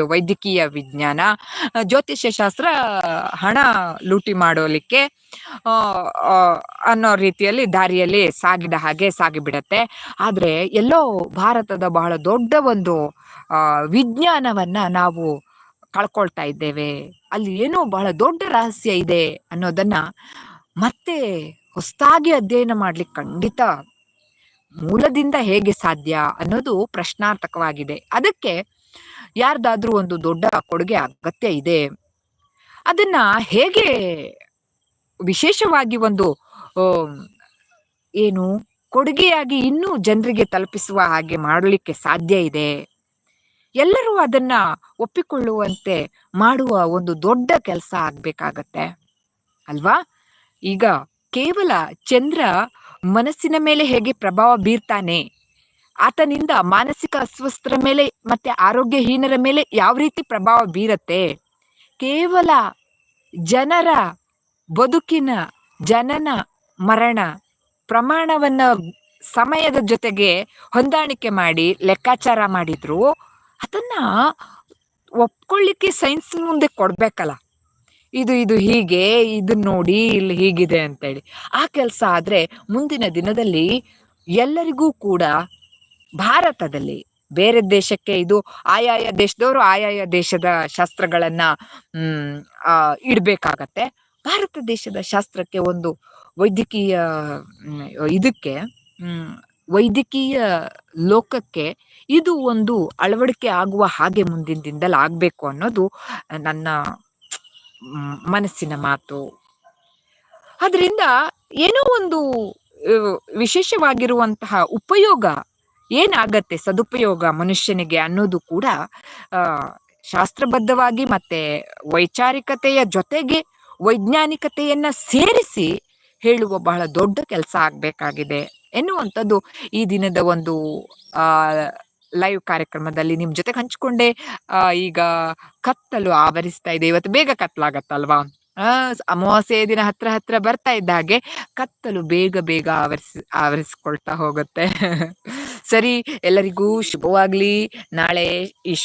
ವೈದ್ಯಕೀಯ ವಿಜ್ಞಾನ ಜ್ಯೋತಿಷ್ಯ ಶಾಸ್ತ್ರ ಹಣ ಲೂಟಿ ಮಾಡೋಲಿಕ್ಕೆ ಅನ್ನೋ ರೀತಿಯಲ್ಲಿ ದಾರಿಯಲ್ಲಿ ಸಾಗಿದ ಹಾಗೆ ಸಾಗಿಬಿಡತ್ತೆ. ಆದ್ರೆ ಎಲ್ಲೋ ಭಾರತದ ಬಹಳ ದೊಡ್ಡ ಒಂದು ವಿಜ್ಞಾನವನ್ನ ನಾವು ಕಳ್ಕೊಳ್ತಾ ಇದ್ದೇವೆ. ಅಲ್ಲಿ ಏನೋ ಬಹಳ ದೊಡ್ಡ ರಹಸ್ಯ ಇದೆ ಅನ್ನೋದನ್ನ ಮತ್ತೆ ಹೊಸದಾಗಿ ಅಧ್ಯಯನ ಮಾಡ್ಲಿಕ್ಕೆ ಖಂಡಿತ ಮೂಲದಿಂದ ಹೇಗೆ ಸಾಧ್ಯ ಅನ್ನೋದು ಪ್ರಶ್ನಾರ್ಥಕವಾಗಿದೆ. ಅದಕ್ಕೆ ಯಾರ್ದಾದ್ರೂ ಒಂದು ದೊಡ್ಡ ಕೊಡುಗೆ ಅಗತ್ಯ ಇದೆ. ಅದನ್ನ ಹೇಗೆ ವಿಶೇಷವಾಗಿ ಒಂದು ಏನು ಕೊಡುಗೆಯಾಗಿ ಇನ್ನೂ ಜನರಿಗೆ ತಲುಪಿಸುವ ಹಾಗೆ ಮಾಡಲಿಕ್ಕೆ ಸಾಧ್ಯ ಇದೆ. ಎಲ್ಲರೂ ಅದನ್ನ ಒಪ್ಪಿಕೊಳ್ಳುವಂತೆ ಮಾಡುವ ಒಂದು ದೊಡ್ಡ ಕೆಲಸ ಆಗ್ಬೇಕಾಗತ್ತೆ. ಅಲ್ವಾ? ಈಗ ಕೇವಲ ಚಂದ್ರ ಮನಸ್ಸಿನ ಮೇಲೆ ಹೇಗೆ ಪ್ರಭಾವ ಬೀರ್ತಾನೆ? ಆತನಿಂದ ಮಾನಸಿಕ ಅಸ್ವಸ್ಥರ ಮೇಲೆ ಮತ್ತೆ ಆರೋಗ್ಯಹೀನರ ಮೇಲೆ ಯಾವ ರೀತಿ ಪ್ರಭಾವ ಬೀರತ್ತೆ? ಕೇವಲ ಜನರ ಬದುಕಿನ ಜನನ ಮರಣ ಪ್ರಮಾಣವನ್ನು ಸಮಯದ ಜೊತೆಗೆ ಹೊಂದಾಣಿಕೆ ಮಾಡಿ, ಲೆಕ್ಕಾಚಾರ ಮಾಡಿದ್ರು, ಅದನ್ನ ಒಪ್ಕೊಳ್ಳಿಕ್ಕೆ ಸೈನ್ಸ್ ಮುಂದೆ ಕೊಡ್ಬೇಕಲ್ಲ. ಇದು ಇದು ಹೀಗೆ ಇದನ್ನ ನೋಡಿ ಇಲ್ಲಿ ಹೀಗಿದೆ ಅಂತೇಳಿ ಆ ಕೆಲಸ ಆದರೆ ಮುಂದಿನ ದಿನದಲ್ಲಿ ಎಲ್ಲರಿಗೂ ಕೂಡ ಭಾರತದಲ್ಲಿ ಬೇರೆ ದೇಶಕ್ಕೆ ಇದು ಆಯಾಯ ದೇಶದವರು ಆಯಾಯ ದೇಶದ ಶಾಸ್ತ್ರಗಳನ್ನ ಇಡ್ಬೇಕಾಗತ್ತೆ. ಭಾರತ ದೇಶದ ಶಾಸ್ತ್ರಕ್ಕೆ ಒಂದು ವೈದ್ಯಕೀಯ ಇದಕ್ಕೆ ವೈದ್ಯಕೀಯ ಲೋಕಕ್ಕೆ ಇದು ಒಂದು ಅಳವಡಿಕೆ ಆಗುವ ಹಾಗೆ ಮುಂದಿನ ದಿನದಲ್ಲಿ ಆಗಬೇಕು ಅನ್ನೋದು ನನ್ನ ಮನಸ್ಸಿನ ಮಾತು. ಅದರಿಂದ ಏನೋ ಒಂದು ವಿಶೇಷವಾಗಿರುವಂತಹ ಉಪಯೋಗ ಏನಾಗತ್ತೆ ಸದುಪಯೋಗ ಮನುಷ್ಯನಿಗೆ ಅನ್ನೋದು ಕೂಡ ಶಾಸ್ತ್ರಬದ್ಧವಾಗಿ ಮತ್ತೆ ವೈಚಾರಿಕತೆಯ ಜೊತೆಗೆ ವೈಜ್ಞಾನಿಕತೆಯನ್ನ ಸೇರಿಸಿ ಹೇಳುವ ಬಹಳ ದೊಡ್ಡ ಕೆಲಸ ಆಗ್ಬೇಕಾಗಿದೆ ಎನ್ನುವಂಥದ್ದು ಈ ದಿನದ ಒಂದು, ಆ ಲೈವ್ ಕಾರ್ಯಕ್ರಮದಲ್ಲಿ ನಿಮ್ ಜೊತೆ ಹಂಚಿಕೊಂಡೆ ಈಗ ಕತ್ತಲು ಆವರಿಸ್ತಾ ಇದೆ. ಇವತ್ತು ಬೇಗ ಕತ್ತಲಾಗತ್ತಲ್ವಾ ಅಮಾವಾಸ್ಯೆ ದಿನ ಹತ್ರ ಹತ್ರ ಬರ್ತಾ ಇದ್ದ ಹಾಗೆ ಕತ್ತಲು ಬೇಗ ಬೇಗ ಆವರಿಸಿ, ಆವರಿಸ್ಕೊಳ್ತಾ ಹೋಗುತ್ತೆ. [laughs] ಸರಿ, ಎಲ್ಲರಿಗೂ ಶುಭವಾಗ್ಲಿ. ನಾಳೆ ಈ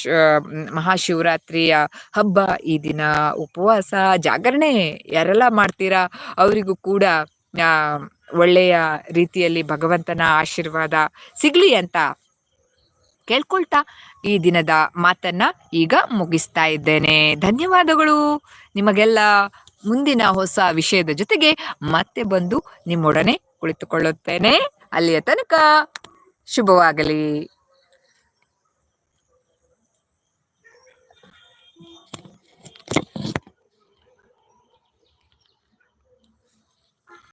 ಮಹಾಶಿವರಾತ್ರಿಯ ಹಬ್ಬ. ಈ ದಿನ ಉಪವಾಸ, ಜಾಗರಣೆ ಯಾರೆಲ್ಲ ಮಾಡ್ತೀರಾ, ಅವರಿಗೂ ಕೂಡ ಒಳ್ಳೆಯ ರೀತಿಯಲ್ಲಿ ಭಗವಂತನ ಆಶೀರ್ವಾದ ಸಿಗ್ಲಿ ಅಂತ ಕೇಳ್ಕೊಳ್ತಾ ಈ ದಿನದ ಮಾತನ್ನ ಈಗ ಮುಗಿಸ್ತಾ ಇದ್ದೇನೆ. ಧನ್ಯವಾದಗಳು. ನಿಮಗೆಲ್ಲ ಮುಂದಿನ ಹೊಸ ವಿಷಯದ ಜೊತೆಗೆ ಮತ್ತೆ ಬಂದು ನಿಮ್ಮೊಡನೆ ಕುಳಿತುಕೊಳ್ಳುತ್ತೇನೆ. ಅಲ್ಲಿಯ ತನಕ ಶುಭವಾಗಲಿ.